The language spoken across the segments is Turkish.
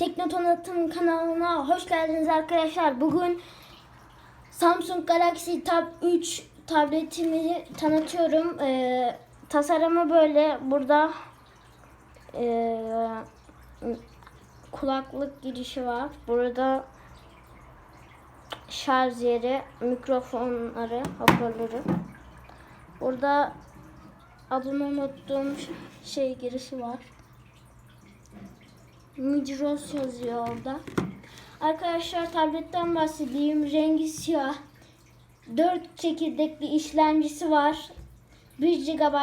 Tekno Tanıtım kanalına hoş geldiniz arkadaşlar. Bugün Samsung Galaxy Tab 3 tabletimi tanıtıyorum. Ee, tasarımı böyle. Burada ee, kulaklık girişi var. Burada şarj yeri, mikrofonları, hoparlörü. Burada adını unuttuğum şey girişi var. Migros yazıyor orada. Arkadaşlar tabletten bahsedeyim. Rengi siyah. 4 çekirdekli işlemcisi var. 1 GB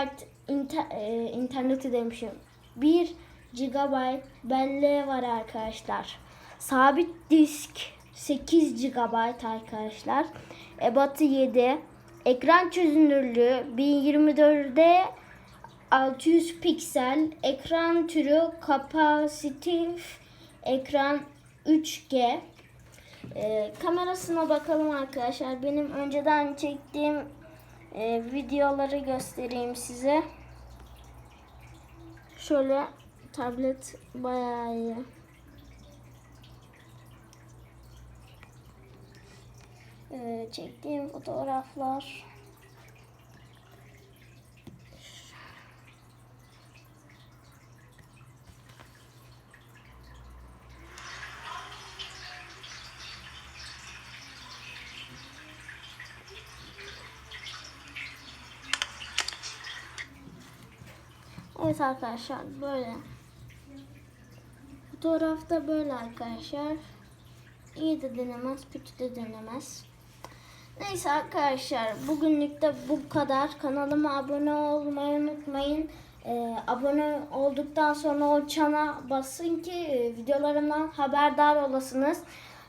inter, e, interneti demişim. 1 GB belleği var arkadaşlar. Sabit disk 8 GB arkadaşlar. Ebatı 7. Ekran çözünürlüğü 1024'de 600 piksel. Ekran türü kapasitif ekran 3G. Ee, kamerasına bakalım arkadaşlar. Benim önceden çektiğim e, videoları göstereyim size. Şöyle tablet bayağı iyi. Ee, çektiğim fotoğraflar. Evet arkadaşlar böyle. Fotoğrafta böyle arkadaşlar. İyi de denemez, kötü de denemez. Neyse arkadaşlar bugünlük de bu kadar. Kanalıma abone olmayı unutmayın. Ee, abone olduktan sonra o çana basın ki e, videolarımdan haberdar olasınız.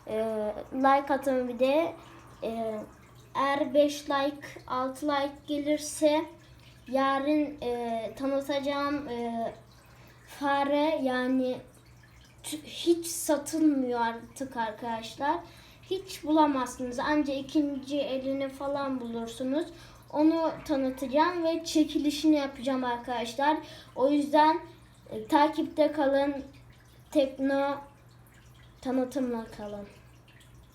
Ee, like atın bir de. Ee, eğer 5 like 6 like gelirse yarın e, tanıtacağım e, fare yani hiç satılmıyor artık arkadaşlar. Hiç bulamazsınız. Ancak ikinci elini falan bulursunuz. Onu tanıtacağım ve çekilişini yapacağım arkadaşlar. O yüzden e, takipte kalın. Tekno tanıtımla kalın.